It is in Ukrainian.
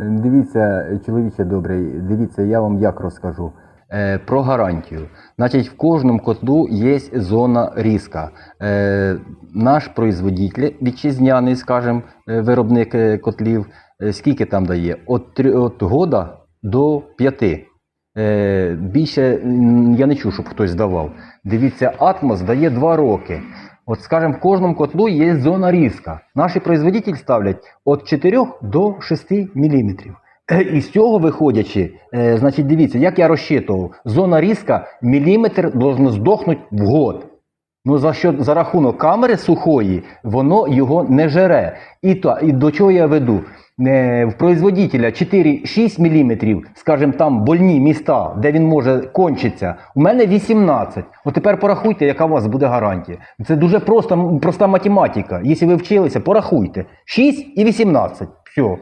Дивіться, чоловіче добрий, дивіться, я вам як розкажу. Е, про гарантію. Значить, в кожному котлу є зона різка. Е, наш производитель, вітчизняний, скажімо, е, виробник е, котлів, е, скільки там дає? От, от года до п'яти. Е, більше я не чув, щоб хтось давав. Дивіться, Атмос дає 2 роки. От, скажімо, в кожному котлу є зона різка. Наші производителі ставлять від 4 до 6 мм. І з цього виходячи, е, значить, дивіться, як я розчитував, зона різка міліметр должно здохнути в год. Ну, за, що, за рахунок камери сухої, воно його не жере. І, то, і до чого я веду? Е, в производителя 4-6 мм, скажімо, там больні міста, де він може кончитися, у мене 18. От тепер порахуйте, яка у вас буде гарантія. Це дуже просто, проста математика. Якщо ви вчилися, порахуйте. 6 і 18. Все.